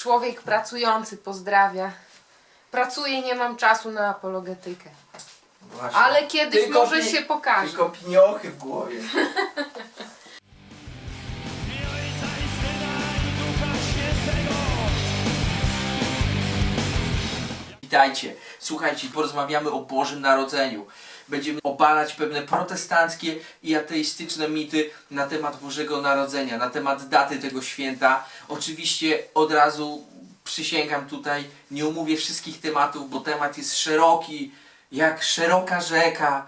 Człowiek pracujący pozdrawia. Pracuję, nie mam czasu na apologetykę. Właśnie. Ale kiedyś Tylko może pi- się pokaże. Tylko piniochy w głowie. Witajcie. Słuchajcie, porozmawiamy o Bożym Narodzeniu. Będziemy obalać pewne protestanckie i ateistyczne mity na temat Bożego Narodzenia, na temat daty tego święta. Oczywiście od razu przysięgam tutaj, nie omówię wszystkich tematów, bo temat jest szeroki, jak szeroka rzeka,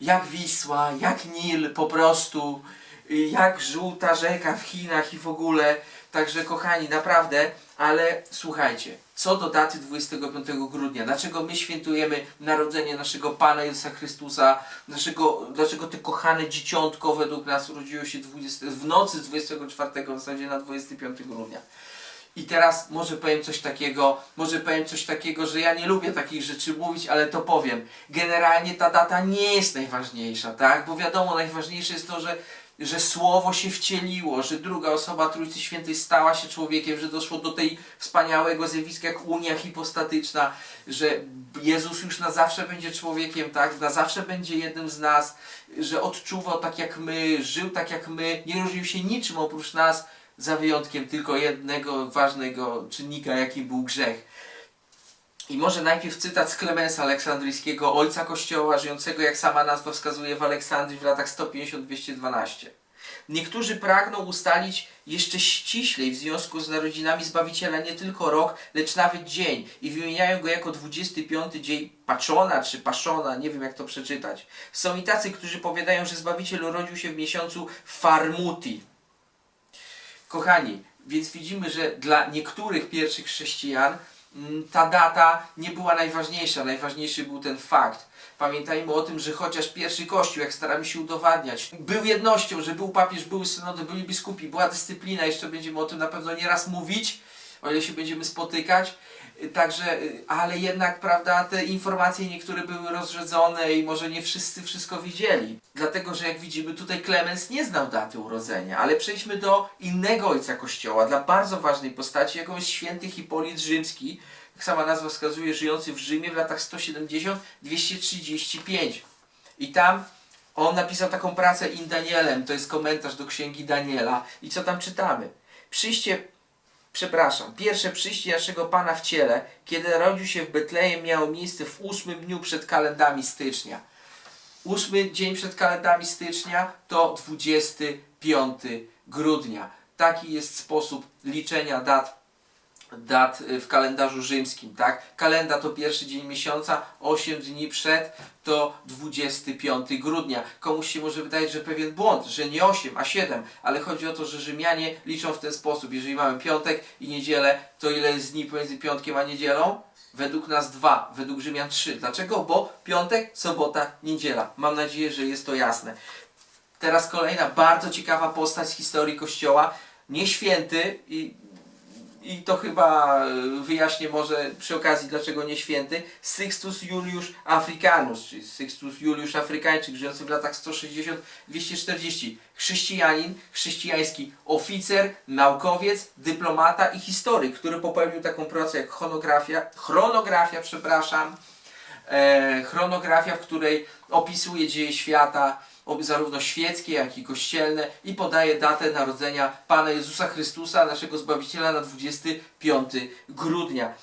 jak Wisła, jak Nil po prostu, jak żółta rzeka w Chinach i w ogóle. Także kochani, naprawdę, ale słuchajcie, co do daty 25 grudnia, dlaczego my świętujemy narodzenie naszego Pana Jezusa Chrystusa, naszego, dlaczego te kochane dzieciątko według nas urodziło się 20, w nocy z 24 w zasadzie na 25 grudnia. I teraz może powiem coś takiego, może powiem coś takiego, że ja nie lubię takich rzeczy mówić, ale to powiem. Generalnie ta data nie jest najważniejsza, tak? Bo wiadomo, najważniejsze jest to, że, że Słowo się wcieliło, że druga osoba Trójcy Świętej stała się człowiekiem, że doszło do tej wspaniałego zjawiska jak unia hipostatyczna, że Jezus już na zawsze będzie człowiekiem, tak? Na zawsze będzie jednym z nas, że odczuwał tak jak my, żył tak jak my, nie różnił się niczym oprócz nas, za wyjątkiem tylko jednego ważnego czynnika, jakim był grzech. I może najpierw cytat z Klemensa Aleksandryjskiego, ojca kościoła, żyjącego, jak sama nazwa wskazuje, w Aleksandrii w latach 150-212. Niektórzy pragną ustalić jeszcze ściślej w związku z narodzinami Zbawiciela nie tylko rok, lecz nawet dzień i wymieniają go jako 25 dzień Paczona czy Paszona, nie wiem jak to przeczytać. Są i tacy, którzy powiadają, że Zbawiciel urodził się w miesiącu Farmuti, Kochani, więc widzimy, że dla niektórych pierwszych chrześcijan ta data nie była najważniejsza. Najważniejszy był ten fakt. Pamiętajmy o tym, że chociaż pierwszy kościół, jak staramy się udowadniać, był jednością, że był papież, były synody, byli biskupi, była dyscyplina, jeszcze będziemy o tym na pewno nieraz mówić, o ile się będziemy spotykać. Także, ale jednak, prawda, te informacje niektóre były rozrzedzone i może nie wszyscy wszystko widzieli. Dlatego, że jak widzimy, tutaj Klemens nie znał daty urodzenia, ale przejdźmy do innego ojca kościoła, dla bardzo ważnej postaci, jaką jest święty Hipolit Rzymski, jak sama nazwa wskazuje, żyjący w Rzymie w latach 170-235. I tam on napisał taką pracę In Danielem, to jest komentarz do księgi Daniela. I co tam czytamy? Przyjście przepraszam, pierwsze przyjście naszego Pana w ciele, kiedy narodził się w Betlejem, miało miejsce w ósmym dniu przed kalendami stycznia. Ósmy dzień przed kalendami stycznia to 25 grudnia. Taki jest sposób liczenia dat dat y, w kalendarzu rzymskim, tak? Kalenda to pierwszy dzień miesiąca, 8 dni przed to 25 grudnia. Komuś się może wydać, że pewien błąd, że nie 8, a 7, ale chodzi o to, że Rzymianie liczą w ten sposób. Jeżeli mamy piątek i niedzielę, to ile jest dni pomiędzy piątkiem a niedzielą? Według nas dwa, według Rzymian trzy. Dlaczego? Bo piątek, sobota, niedziela. Mam nadzieję, że jest to jasne. Teraz kolejna bardzo ciekawa postać z historii Kościoła. Nie święty i i to chyba e, wyjaśnię może przy okazji dlaczego nie święty, Sixtus Julius Africanus, czyli Sixtus Julius Afrykańczyk, żyjący w latach 160-240. Chrześcijanin, chrześcijański oficer, naukowiec, dyplomata i historyk, który popełnił taką pracę jak chronografia, chronografia, przepraszam, e, chronografia, w której opisuje dzieje świata, zarówno świeckie, jak i kościelne i podaje datę narodzenia Pana Jezusa Chrystusa, naszego Zbawiciela na 25 grudnia.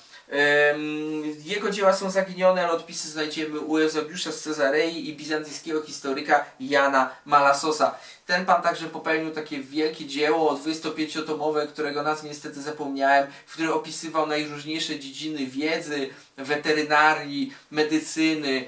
Jego dzieła są zaginione, ale odpisy znajdziemy u Eusebiusza z Cezarei i bizantyjskiego historyka Jana Malasosa. Ten pan także popełnił takie wielkie dzieło 25-tomowe, którego nazwę niestety zapomniałem, w którym opisywał najróżniejsze dziedziny wiedzy, weterynarii, medycyny,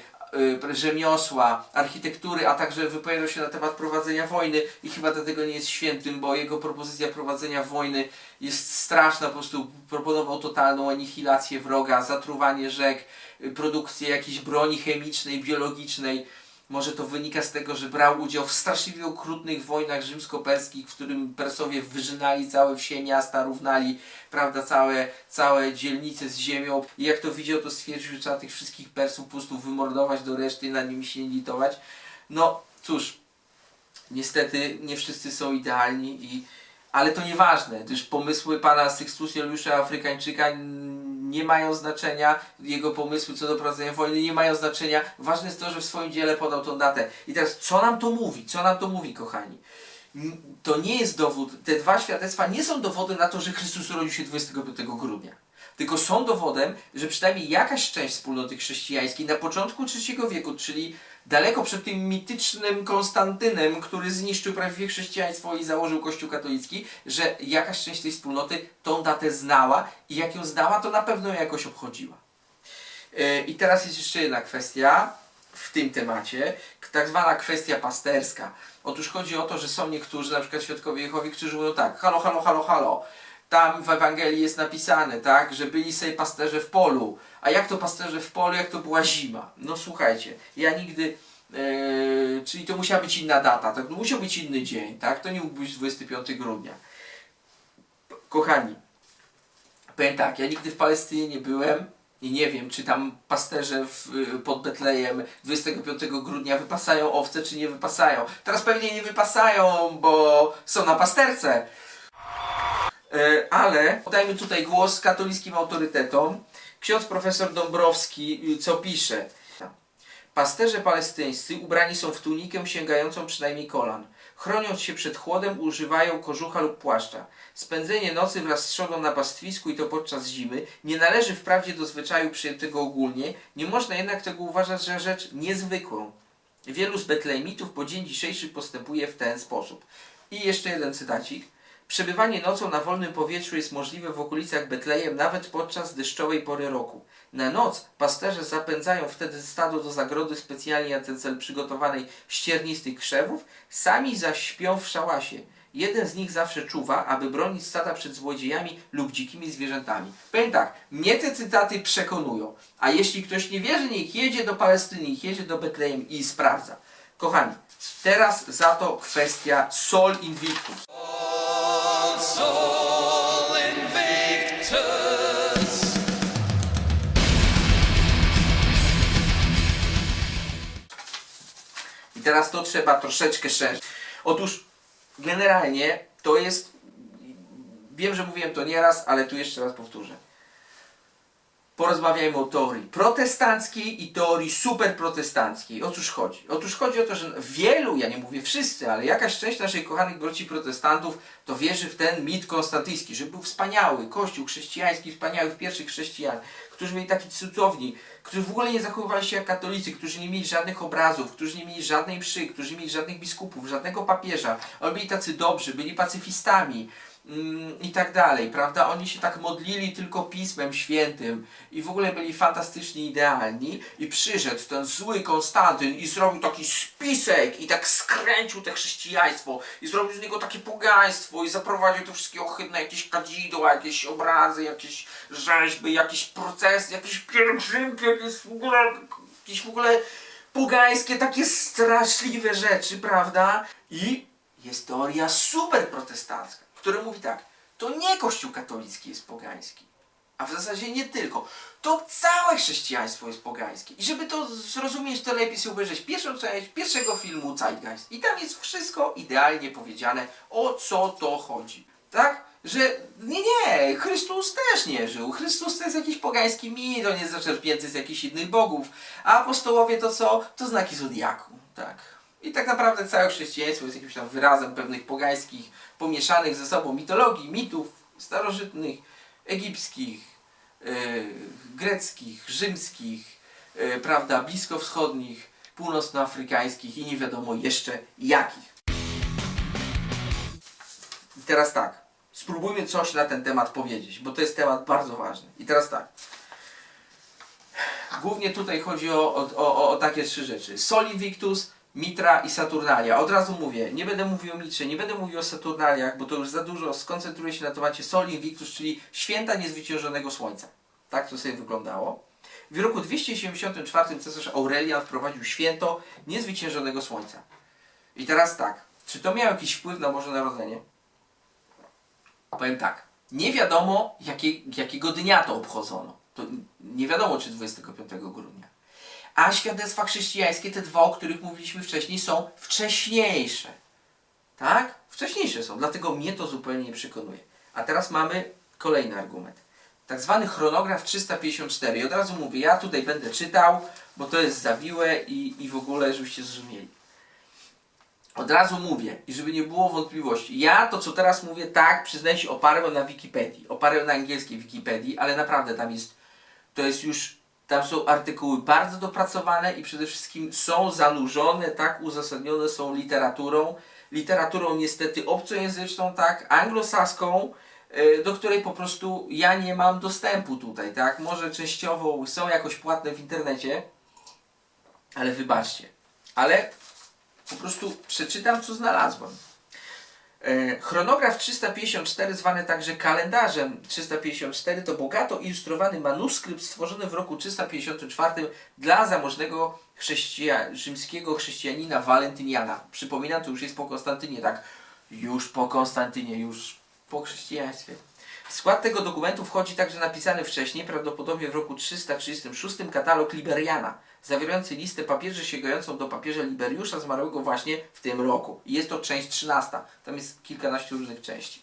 rzemiosła, architektury, a także wypowiadał się na temat prowadzenia wojny i chyba dlatego nie jest świętym, bo jego propozycja prowadzenia wojny jest straszna, po prostu proponował totalną anihilację wroga, zatruwanie rzek, y, produkcję jakiejś broni chemicznej, biologicznej. Może to wynika z tego, że brał udział w straszliwie okrutnych wojnach rzymsko-perskich, w którym Persowie wyżynali całe wsie, miasta, równali prawda, całe, całe dzielnice z ziemią. I jak to widział, to stwierdził, że trzeba tych wszystkich Persów po prostu wymordować do reszty i nad nimi się nie litować. No cóż, niestety nie wszyscy są idealni i Ale to nieważne, gdyż pomysły pana Sextus Juliusza Afrykańczyka nie mają znaczenia, jego pomysły co do prowadzenia wojny nie mają znaczenia. Ważne jest to, że w swoim dziele podał tą datę. I teraz, co nam to mówi? Co nam to mówi, kochani? To nie jest dowód, te dwa świadectwa nie są dowodem na to, że Chrystus urodził się 25 grudnia. Tylko są dowodem, że przynajmniej jakaś część wspólnoty chrześcijańskiej na początku III wieku, czyli daleko przed tym mitycznym Konstantynem, który zniszczył prawie chrześcijaństwo i założył Kościół katolicki, że jakaś część tej wspólnoty tą datę znała i jak ją znała, to na pewno ją jakoś obchodziła. Yy, I teraz jest jeszcze jedna kwestia w tym temacie, tak zwana kwestia pasterska. Otóż chodzi o to, że są niektórzy, na przykład świadkowie Jehowi, którzy mówią tak, halo, halo, halo, halo, tam w Ewangelii jest napisane, tak, że byli sobie pasterze w polu. A jak to pasterze w polu, jak to była zima? No słuchajcie, ja nigdy, yy, czyli to musiała być inna data, tak, no musiał być inny dzień, tak, to nie mógł być 25 grudnia. Kochani, powiem tak, ja nigdy w Palestynie nie byłem i nie wiem, czy tam pasterze w, pod Betlejem 25 grudnia wypasają owce, czy nie wypasają. Teraz pewnie nie wypasają, bo są na pasterce. E, ale dajmy tutaj głos katolickim autorytetom. Ksiądz profesor Dąbrowski, y, co pisze? Pasterze palestyńscy ubrani są w tunikę sięgającą przynajmniej kolan. Chroniąc się przed chłodem, używają kożucha lub płaszcza. Spędzenie nocy wraz z trzodą na pastwisku i to podczas zimy nie należy wprawdzie do zwyczaju przyjętego ogólnie, nie można jednak tego uważać za rzecz niezwykłą. Wielu z betlejmitów po dzień dzisiejszy postępuje w ten sposób. I jeszcze jeden cytacik. Przebywanie nocą na wolnym powietrzu jest możliwe w okolicach Betlejem nawet podczas deszczowej pory roku. Na noc pasterze zapędzają wtedy stado do zagrody specjalnie na ten cel przygotowanej ściernistych krzewów, sami zaś śpią w szałasie. Jeden z nich zawsze czuwa, aby bronić stada przed złodziejami lub dzikimi zwierzętami. Powiem tak, mnie te cytaty przekonują. A jeśli ktoś nie wierzy, niech jedzie do Palestyny, niech jedzie do Betlejem i sprawdza. Kochani, teraz za to kwestia Sol Invictus. Teraz to trzeba troszeczkę szerzej. Otóż generalnie to jest. Wiem, że mówiłem to nieraz, ale tu jeszcze raz powtórzę. Porozmawiajmy o teorii protestanckiej i teorii superprotestanckiej. O cóż chodzi? Otóż chodzi o to, że wielu, ja nie mówię wszyscy, ale jakaś część naszych kochanych braci protestantów to wierzy w ten mit konstantyjski, że był wspaniały, kościół chrześcijański, wspaniałych pierwszych chrześcijan, którzy byli taki cudowni, którzy w ogóle nie zachowywali się jak katolicy, którzy nie mieli żadnych obrazów, którzy nie mieli żadnej mszy, którzy nie mieli żadnych biskupów, żadnego papieża. Oni byli tacy dobrzy, byli pacyfistami i tak dalej, prawda? Oni się tak modlili tylko Pismem Świętym i w ogóle byli fantastycznie idealni i przyszedł ten zły Konstantyn i zrobił taki spisek i tak skręcił te chrześcijaństwo i zrobił z niego takie pogaństwo i zaprowadził to wszystkie ohydne jakieś kadzidła, jakieś obrazy, jakieś rzeźby, jakieś procesy, jakieś pielgrzymki, jakieś w ogóle, jakieś w ogóle pogańskie, takie straszliwe rzeczy, prawda? I jest teoria super protestancka, która mówi tak, to nie Kościół katolicki jest pogański, a w zasadzie nie tylko. To całe chrześcijaństwo jest pogańskie. I żeby to zrozumieć, to lepiej sobie obejrzeć pierwszą część pierwszego filmu Zeitgeist. I tam jest wszystko idealnie powiedziane, o co to chodzi. Tak? Że nie, nie, Chrystus też nie żył. Chrystus to jest jakiś pogański mit, on jest zaczerpnięty z jakichś innych bogów. A apostołowie to co? To znaki zodiaku. Tak. I tak naprawdę całe chrześcijaństwo jest jakimś tam wyrazem pewnych pogańskich, pomieszanych ze sobą mitologii, mitów starożytnych, egipskich, e, greckich, rzymskich, e, prawda, bliskowschodnich, północnoafrykańskich i nie wiadomo jeszcze jakich. I teraz tak, spróbujmy coś na ten temat powiedzieć, bo to jest temat bardzo ważny. I teraz tak. Głównie tutaj chodzi o, o, o, o takie trzy rzeczy. Sol Invictus, Mitra i Saturnalia. Od razu mówię, nie będę mówił o Mitrze, nie będę mówił o Saturnaliach, bo to już za dużo. Skoncentruję się na temacie Sol Invictus, czyli święta niezwyciężonego słońca. Tak to sobie wyglądało. W roku 274 cesarz Aurelian wprowadził święto niezwyciężonego słońca. I teraz tak, czy to miało jakiś wpływ na Boże Narodzenie? Powiem tak, nie wiadomo jakie, jakiego dnia to obchodzono. To nie wiadomo czy 25 grudnia. A świadectwa chrześcijańskie, te dwa, o których mówiliśmy wcześniej, są wcześniejsze. Tak? Wcześniejsze są, dlatego mnie to zupełnie nie przekonuje. A teraz mamy kolejny argument. Tak zwany chronograf 354. I od razu mówię, ja tutaj będę czytał, bo to jest zawiłe i, i w ogóle, żebyście zrozumieli. Od razu mówię, i żeby nie było wątpliwości. Ja to, co teraz mówię, tak, przyznaję się, oparłem na Wikipedii. Oparłem na angielskiej Wikipedii, ale naprawdę tam jest, to jest już, tam są artykuły bardzo dopracowane i przede wszystkim są zanurzone, tak, uzasadnione są literaturą. Literaturą niestety obcojęzyczną, tak, anglosaską, y, do której po prostu ja nie mam dostępu tutaj, tak. Może częściowo są jakoś płatne w internecie, ale wybaczcie. Ale po prostu przeczytam, co znalazłem. E, Chronograf 354, zwany także kalendarzem 354, to bogato ilustrowany manuskrypt stworzony w roku 354 dla zamożnego chrześcija, rzymskiego chrześcijanina Walentyniana. Przypominam, to już jest po Konstantynie, tak? Już po Konstantynie, już po chrześcijaństwie. W skład tego dokumentu wchodzi także napisany wcześniej, prawdopodobnie w roku 336, katalog Liberiana, zawierający listę papieży sięgającą do papieża Liberiusza zmarłego właśnie w tym roku. I jest to część 13. Tam jest kilkanaście różnych części.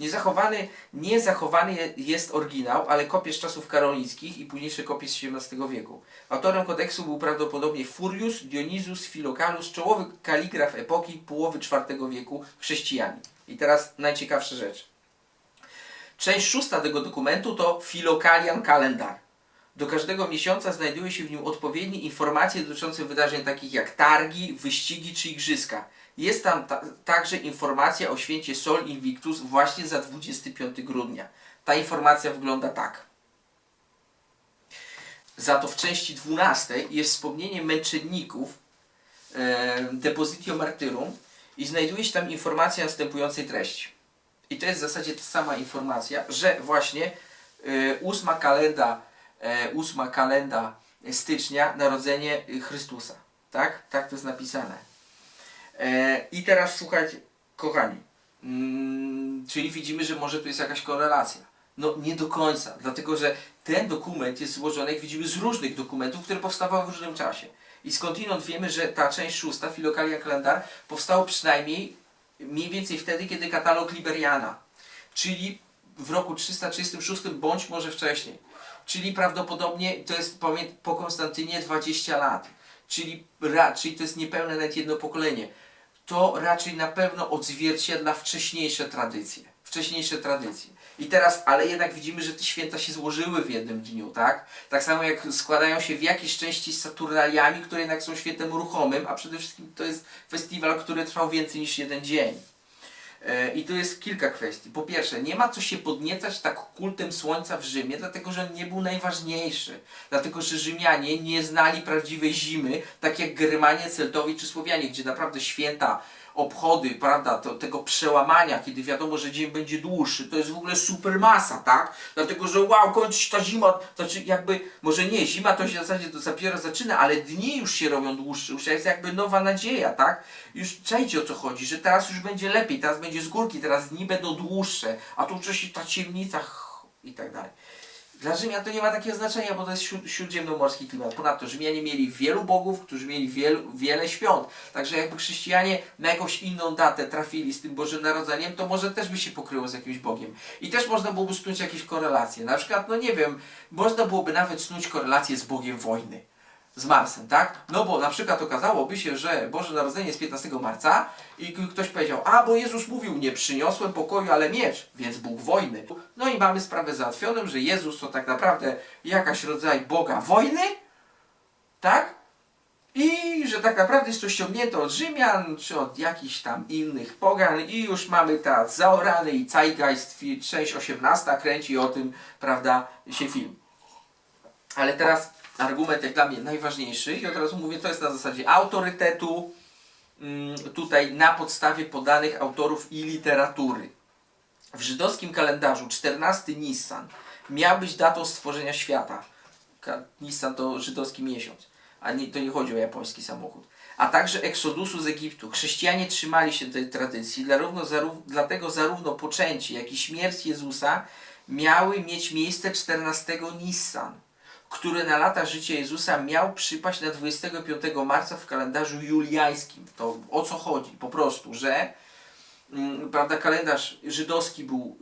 Niezachowany, niezachowany je- jest oryginał, ale kopie z czasów karolickich i późniejsze kopie z XVII wieku. Autorem kodeksu był prawdopodobnie Furius Dionizus Philokalus, czołowy kaligraf epoki połowy IV wieku, chrześcijanin. I teraz najciekawsza rzecz. Część szósta tego dokumentu to Filokalian Kalendar. Do każdego miesiąca znajduje się w nim odpowiednie informacje dotyczące wydarzeń takich jak targi, wyścigi czy igrzyska. Jest tam ta także informacja o święcie Sol Invictus właśnie za 25 grudnia. Ta informacja wygląda tak. Za to w części 12 jest wspomnienie męczenników e, Depositio Martyrum i znajduje się tam informacja następującej treści. I to jest w zasadzie ta sama informacja, że właśnie y, ósma kalenda, e, ósma kalenda stycznia, narodzenie Chrystusa. Tak? Tak to jest napisane. E, I teraz słuchajcie, kochani, mm, czyli widzimy, że może tu jest jakaś korelacja. No nie do końca, dlatego że ten dokument jest złożony, jak widzimy, z różnych dokumentów, które powstawały w różnym czasie. I skądinąd wiemy, że ta część szósta, Filokalia Kalendar, powstało przynajmniej mniej więcej wtedy, kiedy katalog Liberiana, czyli w roku 336 bądź może wcześniej. Czyli prawdopodobnie to jest po Konstantynie 20 lat. Czyli raczej to jest niepełne nawet jedno pokolenie. To raczej na pewno odzwierciedla wcześniejsze tradycje. Wcześniejsze tradycje. I teraz, ale jednak widzimy, że te święta się złożyły w jednym dniu, tak? Tak samo jak składają się w jakiejś części z Saturnaliami, które jednak są świętem ruchomym, a przede wszystkim to jest festiwal, który trwał więcej niż jeden dzień. E, I tu jest kilka kwestii. Po pierwsze, nie ma co się podniecać tak kultem słońca w Rzymie, dlatego że on nie był najważniejszy. Dlatego, że Rzymianie nie znali prawdziwej zimy, tak jak Germanie, Celtowie czy Słowianie, gdzie naprawdę święta, obchody, prawda, to, tego przełamania, kiedy wiadomo, że dzień będzie dłuższy, to jest w ogóle super masa, tak? Dlatego, że wow, kończy się ta zima, znaczy jakby, może nie, zima to się w zasadzie dopiero zaczyna, ale dni już się robią dłuższe, już jest jakby nowa nadzieja, tak? Już czajcie o co chodzi, że teraz już będzie lepiej, teraz będzie z górki, teraz dni będą dłuższe, a tu wcześniej ta ciemnica i tak dalej. Dla Rzymian to nie ma takiego znaczenia, bo to jest śród, śródziemnomorski klimat. Ponadto Rzymianie mieli wielu bogów, którzy mieli wielu, wiele świąt. Także jakby chrześcijanie na jakąś inną datę trafili z tym Bożym Narodzeniem, to może też by się pokryło z jakimś Bogiem. I też można byłoby snuć jakieś korelacje. Na przykład, no nie wiem, można byłoby nawet snuć korelację z Bogiem wojny. Z Marsem, tak? No bo na przykład okazałoby się, że Boże Narodzenie jest 15 marca i ktoś powiedział, a bo Jezus mówił, nie przyniosłem pokoju, ale miecz, więc Bóg wojny. No i mamy sprawę załatwioną, że Jezus to tak naprawdę jakaś rodzaj Boga wojny, tak? I że tak naprawdę jest to ściągnięte od Rzymian, czy od jakichś tam innych pogan i już mamy ta zaorany i Zeitgeist, część 18 kręci o tym, prawda, się film. Ale teraz argument jak dla mnie najważniejszy i od razu mówię, to jest na zasadzie autorytetu, mm, tutaj na podstawie podanych autorów i literatury. W żydowskim kalendarzu 14 Nissan miał być datą stworzenia świata. Nissan to żydowski miesiąc, a nie, to nie chodzi o japoński samochód. A także eksodusu z Egiptu. Chrześcijanie trzymali się tej tradycji, zarówno, zarów, dlatego zarówno poczęcie, jak i śmierć Jezusa miały mieć miejsce 14 Nissan, który na lata życia Jezusa miał przypaść na 25 marca w kalendarzu juliańskim. To o co chodzi? Po prostu, że mm, prawda, kalendarz żydowski był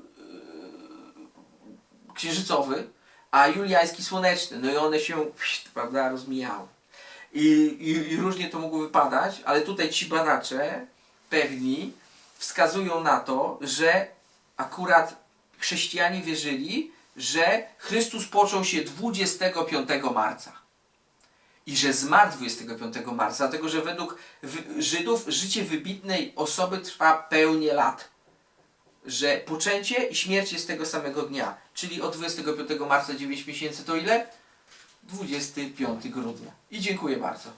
e, księżycowy, a juliański słoneczny. No i one się, prawda, rozmijały. I, i, I różnie to mogło wypadać, ale tutaj ci badacze pewni wskazują na to, że akurat chrześcijanie wierzyli, że Chrystus począł się 25 marca. I że zmarł 25 marca, dlatego że według Żydów życie wybitnej osoby trwa pełnię lat. Że poczęcie i śmierć jest tego samego dnia. Czyli od 25 marca 9 miesięcy to ile? 25 grudnia. I dziękuję bardzo.